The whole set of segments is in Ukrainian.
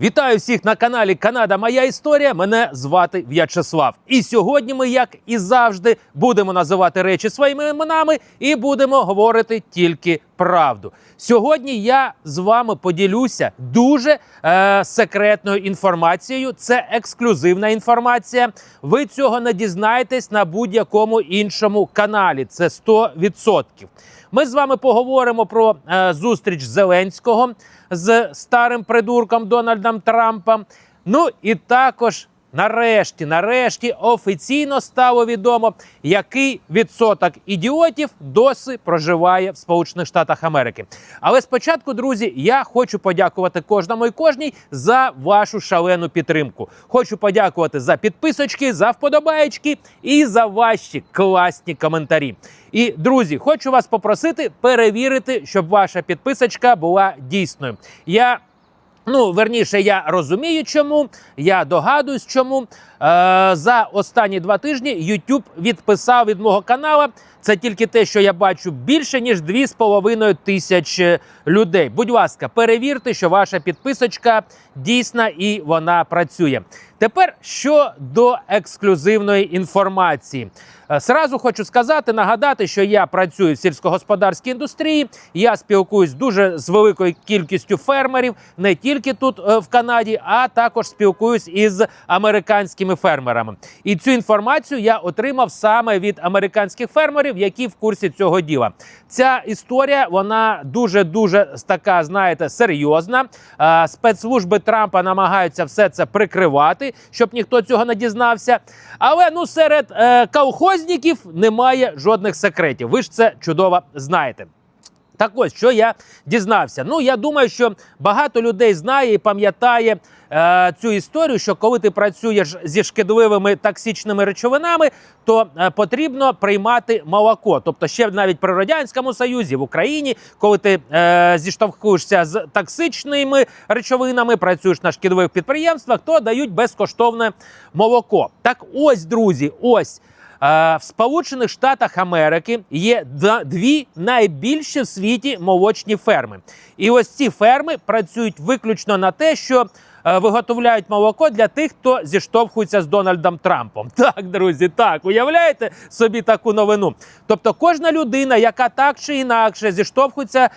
Вітаю всіх на каналі Канада Моя Історія. Мене звати В'ячеслав. І сьогодні ми, як і завжди, будемо називати речі своїми іменами і будемо говорити тільки правду. Сьогодні я з вами поділюся дуже е, секретною інформацією. Це ексклюзивна інформація. Ви цього не дізнаєтесь на будь-якому іншому каналі. Це 100%. Ми з вами поговоримо про е, зустріч Зеленського з старим придурком Дональдом Трампом. Ну і також. Нарешті, нарешті офіційно стало відомо, який відсоток ідіотів досі проживає в Сполучених Штатах Америки. Але спочатку, друзі, я хочу подякувати кожному і кожній за вашу шалену підтримку. Хочу подякувати за підписочки, за вподобаєчки і за ваші класні коментарі. І друзі, хочу вас попросити перевірити, щоб ваша підписочка була дійсною. Я Ну, верніше, я розумію, чому. Я догадуюсь, чому. Е, за останні два тижні YouTube відписав від мого канала. Це тільки те, що я бачу більше ніж 2,5 тисячі людей. Будь ласка, перевірте, що ваша підписочка дійсна і вона працює. Тепер щодо ексклюзивної інформації. Е, Сразу хочу сказати, нагадати, що я працюю в сільськогосподарській індустрії. Я спілкуюсь дуже з великою кількістю фермерів, не тільки тут е, в Канаді, а також спілкуюсь із американськими фермерами. І цю інформацію я отримав саме від американських фермерів, які в курсі цього діла. Ця історія вона дуже дуже така, знаєте, серйозна. Спецслужби Трампа намагаються все це прикривати, щоб ніхто цього не дізнався. Але ну серед е, колхозників немає жодних секретів. Ви ж це чудово знаєте. Так ось, що я дізнався. Ну, я думаю, що багато людей знає і пам'ятає е, цю історію, що коли ти працюєш зі шкідливими токсичними речовинами, то е, потрібно приймати молоко. Тобто, ще навіть при радянському союзі в Україні, коли ти е, зіштовхуєшся з токсичними речовинами, працюєш на шкідливих підприємствах, то дають безкоштовне молоко. Так, ось, друзі, ось. Е, В Сполучених Штатах Америки є дві найбільші в світі молочні ферми. І ось ці ферми працюють виключно на те, що виготовляють молоко для тих, хто зіштовхується з Дональдом Трампом. Так, друзі, так уявляєте собі таку новину. Тобто, кожна людина, яка так чи інакше зіштовхується е,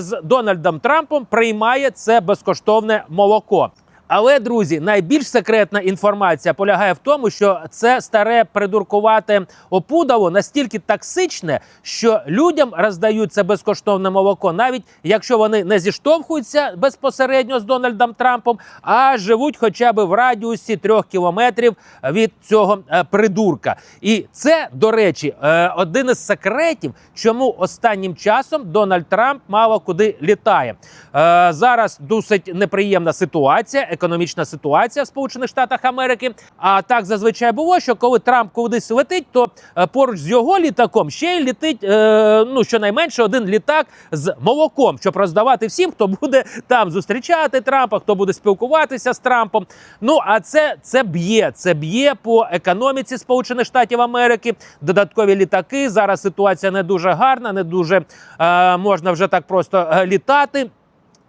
з Дональдом Трампом, приймає це безкоштовне молоко. Але друзі, найбільш секретна інформація полягає в тому, що це старе придуркувате опудало настільки токсичне, що людям роздають це безкоштовне молоко, навіть якщо вони не зіштовхуються безпосередньо з Дональдом Трампом, а живуть хоча б в радіусі трьох кілометрів від цього е, придурка. І це, до речі, е, один із секретів, чому останнім часом Дональд Трамп мало куди літає. Е, Зараз досить неприємна ситуація, економічна ситуація в Сполучених Штатах Америки. А так зазвичай було, що коли Трамп кудись летить, то е, поруч з його літаком ще й літить е, ну щонайменше один літак з молоком, щоб роздавати всім, хто буде там зустрічати Трампа, хто буде спілкуватися з Трампом. Ну а це, це б'є, це б'є по економіці Сполучених Штатів Америки. Додаткові літаки. Зараз ситуація не дуже гарна, не дуже е, можна вже так просто е, літати.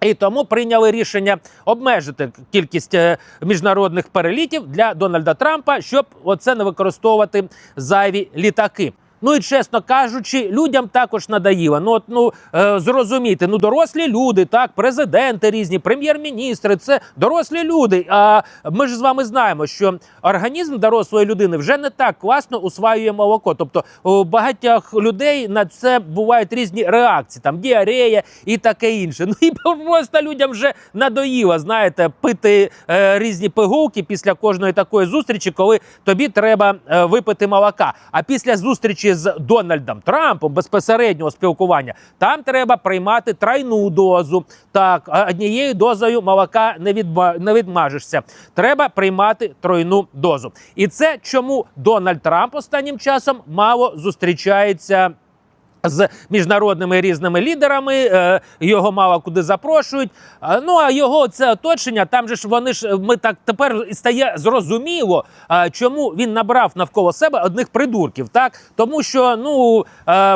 І тому прийняли рішення обмежити кількість е, міжнародних перелітів для Дональда Трампа, щоб оце не використовувати зайві літаки. Ну і чесно кажучи, людям також надоїло. Ну от ну е, зрозуміти, ну дорослі люди, так, президенти різні, прем'єр-міністри, це дорослі люди. А ми ж з вами знаємо, що організм дорослої людини вже не так класно усваює молоко. Тобто у багатьох людей на це бувають різні реакції, там діарея і таке інше. Ну і просто людям вже надоїло, знаєте, пити е, різні пигулки після кожної такої зустрічі, коли тобі треба е, випити молока. А після зустрічі з Дональдом Трампом безпосереднього спілкування там треба приймати тройну дозу. Так, однією дозою молока не відма... не відмажешся. Треба приймати тройну дозу. І це чому Дональд Трамп останнім часом мало зустрічається з міжнародними різними лідерами, е, його мало куди запрошують. Е, Ну а його це оточення, там же ж вони ж ми так тепер стає зрозуміло, е, чому він набрав навколо себе одних придурків. Так тому що ну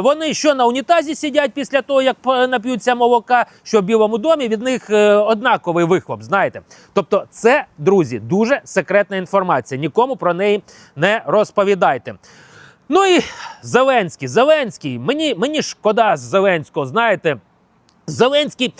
вони що на унітазі сидять після того, як нап'ються молока, що в білому домі від них однаковий вихлоп. Знаєте, тобто, це друзі, дуже секретна інформація. Нікому про неї не розповідайте. Ну і Зеленський, Зеленський, мені, мені шкода Зеленського, знаєте. Зеленський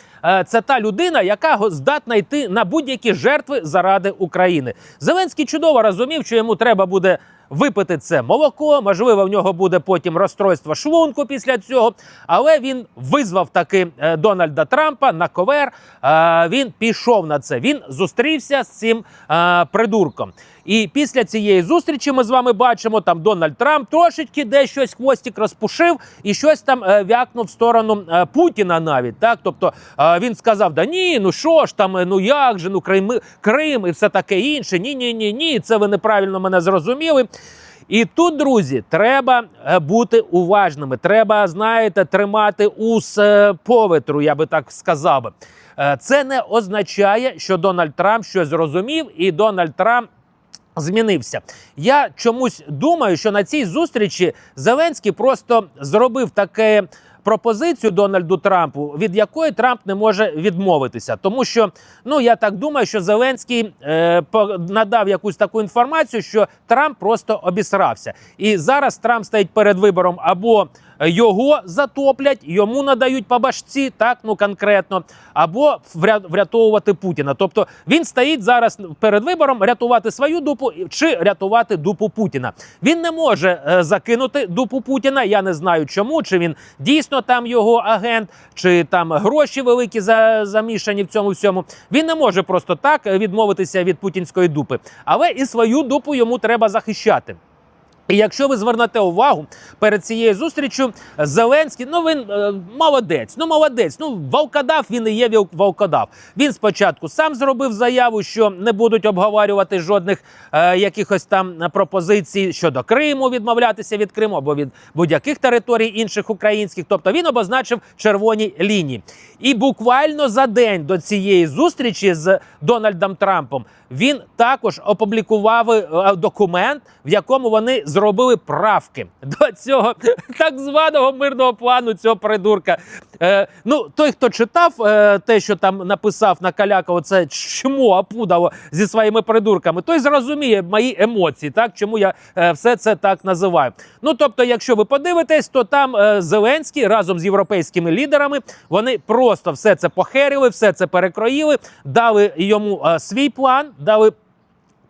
це та людина, яка здатна йти на будь-які жертви заради України. Зеленський чудово розумів, що йому треба буде випити це молоко. Можливо, в нього буде потім розстройство шлунку після цього. Але він визвав таки е, Дональда Трампа на ковер. Е, він пішов на це. Він зустрівся з цим е, придурком. І після цієї зустрічі ми з вами бачимо, там Дональд Трамп трошечки десь щось хвостик розпушив і щось там е, вякнув в сторону е, Путіна навіть. Так, тобто е, він сказав: Да ні, ну що ж там, ну як же, ну Крим, Крим і все таке інше. Ні, ні, ні, ні, це ви неправильно мене зрозуміли. І тут, друзі, треба е, бути уважними. Треба, знаєте, тримати ус е, по ветру, я би так сказав. Е, Це не означає, що Дональд Трамп щось зрозумів, і Дональд Трамп змінився. Я чомусь думаю, що на цій зустрічі Зеленський просто зробив таке. Пропозицію Дональду Трампу, від якої Трамп не може відмовитися, тому що ну я так думаю, що Зеленський е, надав якусь таку інформацію, що Трамп просто обісрався, і зараз Трамп стоїть перед вибором або його затоплять, йому надають по башці, так ну конкретно, або вря- врятовувати Путіна. Тобто він стоїть зараз перед вибором рятувати свою дупу чи рятувати дупу Путіна. Він не може е, закинути дупу Путіна. Я не знаю чому, чи він дійсно там його агент, чи там гроші великі за, замішані в цьому всьому. Він не може просто так е, відмовитися від путінської дупи, але і свою дупу йому треба захищати. І якщо ви звернете увагу перед цією зустрічю, Зеленський, ну він е, молодець, ну молодець. Ну волкодав він і є волкодав. Він спочатку сам зробив заяву, що не будуть обговорювати жодних е, якихось там пропозицій щодо Криму, відмовлятися від Криму або від будь-яких територій інших українських. Тобто він обозначив червоні лінії. І буквально за день до цієї зустрічі з Дональдом Трампом він також опублікував е, документ, в якому вони зробили правки до цього так званого мирного плану цього придурка. Е, ну, той, хто читав е, те, що там написав на Накаляка, оце чмо опудало зі своїми придурками, той зрозуміє мої емоції, так чому я е, все це так називаю. Ну тобто, якщо ви подивитесь, то там е, Зеленський разом з європейськими лідерами вони просто все це похерили, все це перекроїли, дали йому е, свій план, дали.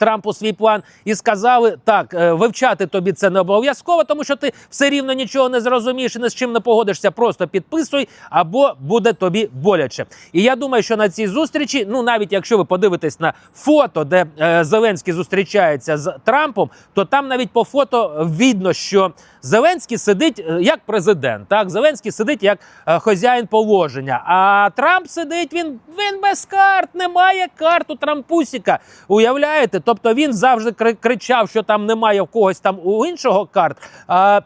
Трампу свій план і сказали: так, е, вивчати тобі це не обов'язково, тому що ти все рівно нічого не зрозумієш і ні з чим не погодишся. Просто підписуй, або буде тобі боляче. І я думаю, що на цій зустрічі, ну навіть якщо ви подивитесь на фото, де е, Зеленський зустрічається з Трампом, то там навіть по фото видно, що Зеленський сидить е, як президент. Так, Зеленський сидить як е, хазяїн положення. А Трамп сидить, він, він без карт, немає карт Трампусіка. Уявляєте? Тобто він завжди кри- кричав, що там немає в когось там у іншого карт. А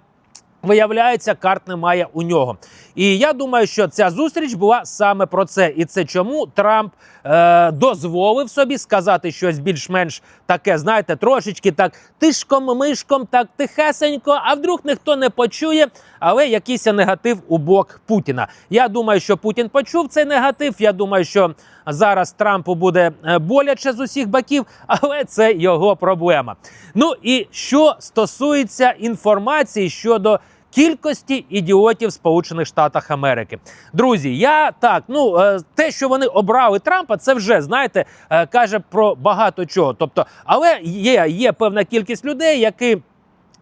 Виявляється, карт немає у нього. І я думаю, що ця зустріч була саме про це. І це чому Трамп е, дозволив собі сказати щось більш-менш таке, знаєте, трошечки так тишком-мишком, так тихесенько, а вдруг ніхто не почує, але якийсь негатив у бок Путіна. Я думаю, що Путін почув цей негатив. Я думаю, що зараз Трампу буде е, боляче з усіх боків, але це його проблема. Ну і що стосується інформації щодо кількості ідіотів Сполучених Штатах Америки. Друзі, я так, ну е, те, що вони обрали Трампа, це вже знаєте, е, каже про багато чого. Тобто, але є, є певна кількість людей, які.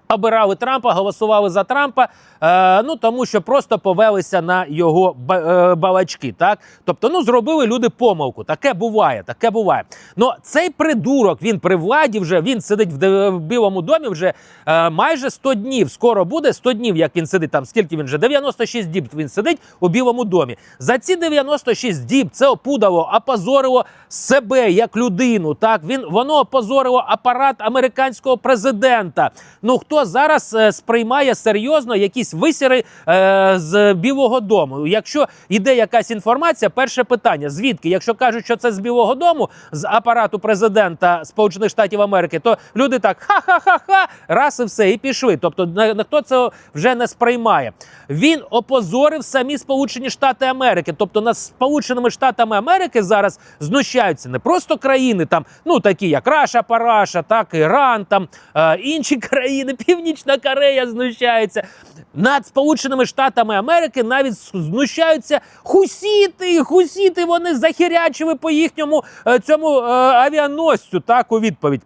Обирали Трампа, голосували за Трампа, е, ну тому що просто повелися на його е, балачки. Так, тобто, ну зробили люди помилку. Таке буває, таке буває. Ну цей придурок він при владі вже він сидить в, в Білому домі вже е, майже 100 днів. Скоро буде 100 днів, як він сидить там. Скільки він вже 96 діб він сидить у Білому домі. За ці 96 діб це опудало, опозорило себе як людину. Так він воно опозорило апарат американського президента. Ну хто хто зараз е, сприймає серйозно якісь висіри е, з Білого Дому. Якщо йде якась інформація, перше питання: звідки? Якщо кажуть, що це з Білого Дому, з апарату президента Сполучених Штатів Америки, то люди так ха-ха-ха-ха, раз і все, і пішли. Тобто, ніхто це вже не сприймає. Він опозорив самі Сполучені Штати Америки. Тобто, над Сполученими Штатами Америки зараз знущаються не просто країни, там ну такі як Раша, Параша, так Іран, там е, інші країни, Північна Корея знущається. Над Сполученими Штатами Америки навіть знущаються хусіти. Хусіти вони захірячили по їхньому е, цьому е, авіаносцю. Так у відповідь.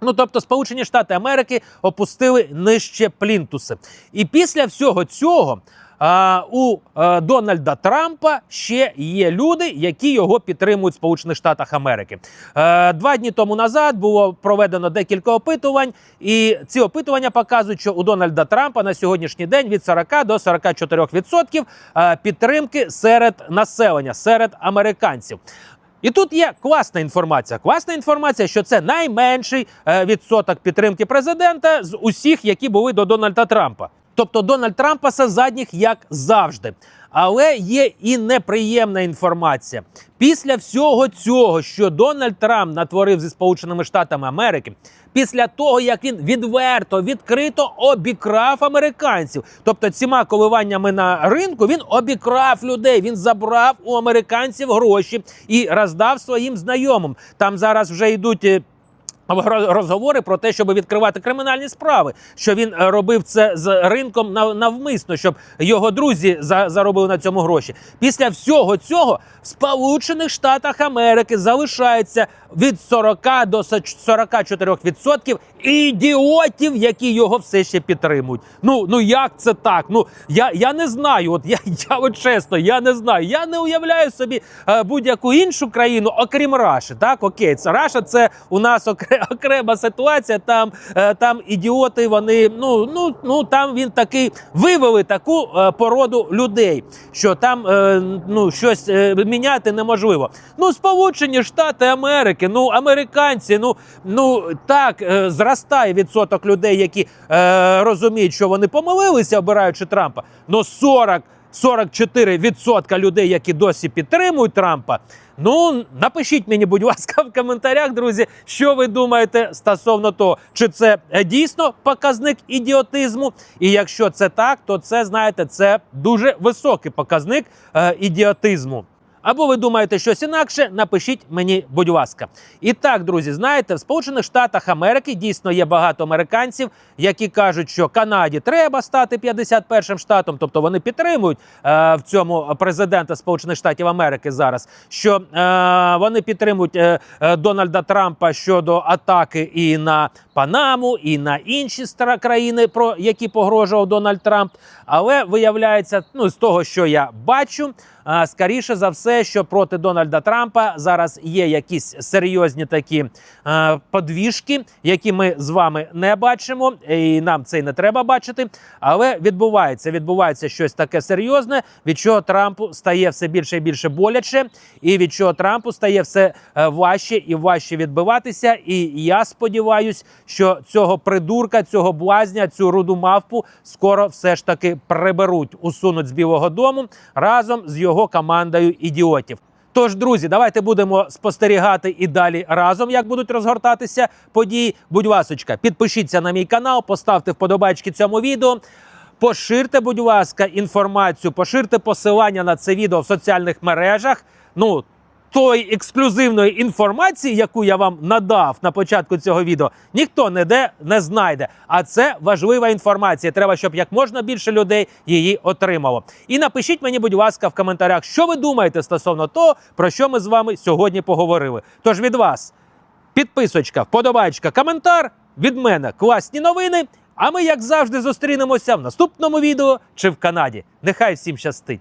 Ну, тобто, Сполучені Штати Америки опустили нижче плінтуси. І після всього цього у е, Дональда Трампа ще є люди, які його підтримують в Сполучених Штатах Америки. Е, два дні тому назад було проведено декілька опитувань, і ці опитування показують, що у Дональда Трампа на сьогоднішній день від 40 до 44% е, підтримки серед населення, серед американців. І тут є класна інформація. Класна інформація, що це найменший відсоток підтримки президента з усіх, які були до Дональда Трампа. Тобто Дональд Трамп пасе задніх як завжди. Але є і неприємна інформація. Після всього цього, що Дональд Трамп натворив зі Сполученими Штатами Америки, після того як він відверто, відкрито обікрав американців, тобто цими коливаннями на ринку, він обікрав людей. Він забрав у американців гроші і роздав своїм знайомим. Там зараз вже йдуть. Роз- Розговори про те, щоб відкривати кримінальні справи, що він е, робив це з ринком нав- навмисно, щоб його друзі за- заробили на цьому гроші. Після всього цього в Сполучених Штатах Америки залишається від 40 до 44% ідіотів, які його все ще підтримують. Ну ну як це так? Ну я, я не знаю. От я, я от чесно, я не знаю. Я не уявляю собі е, будь-яку іншу країну, окрім Раші. Так, окей, це Раша, це у нас окре- окрема ситуація. Там, е, там ідіоти, вони ну, ну, ну там він такий вивели таку е, породу людей, що там е, ну щось міняти неможливо. Ну, Сполучені Штати Америки, ну американці, ну ну так зростає відсоток людей, які розуміють, що вони помилилися, обираючи Трампа. Ну 40 44% людей, які досі підтримують Трампа. Ну напишіть мені, будь ласка, в коментарях, друзі, що ви думаєте стосовно того, чи це е, дійсно показник ідіотизму. І якщо це так, то це знаєте, це дуже високий показник е, ідіотизму. Або ви думаєте щось інакше, напишіть мені, будь ласка. І так, друзі, знаєте, в Сполучених Штатах Америки дійсно є багато американців, які кажуть, що Канаді треба стати 51-м штатом, тобто вони підтримують е, в цьому президента Сполучених Штатів Америки зараз. Що е, вони підтримують е, е, Дональда Трампа щодо атаки і на Панаму, і на інші країни, про які погрожував Дональд Трамп. Але виявляється, ну з того, що я бачу. А, Скоріше за все, що проти Дональда Трампа зараз є якісь серйозні такі е, подвіжки, які ми з вами не бачимо, і нам це й не треба бачити. Але відбувається, відбувається щось таке серйозне, від чого Трампу стає все більше і більше боляче, і від чого Трампу стає все е, важче і важче відбиватися. І я сподіваюся, що цього придурка, цього блазня, цю руду мавпу скоро все ж таки приберуть, усунуть з Білого Дому разом з його командою ідіотів. Тож, друзі, давайте будемо спостерігати і далі разом, як будуть розгортатися події. Будь ласочка, підпишіться на мій канал, поставте вподобайки цьому відео. Поширте, будь ласка, інформацію, поширте посилання на це відео в соціальних мережах. Ну, тої ексклюзивної інформації, яку я вам надав на початку цього відео, ніхто ніде не знайде. А це важлива інформація. Треба, щоб як можна більше людей її отримало. І напишіть мені, будь ласка, в коментарях, що ви думаєте стосовно того, про що ми з вами сьогодні поговорили. Тож від вас підписочка, вподобайка, коментар. Від мене класні новини. А ми, як завжди, зустрінемося в наступному відео чи в Канаді. Нехай всім щастить!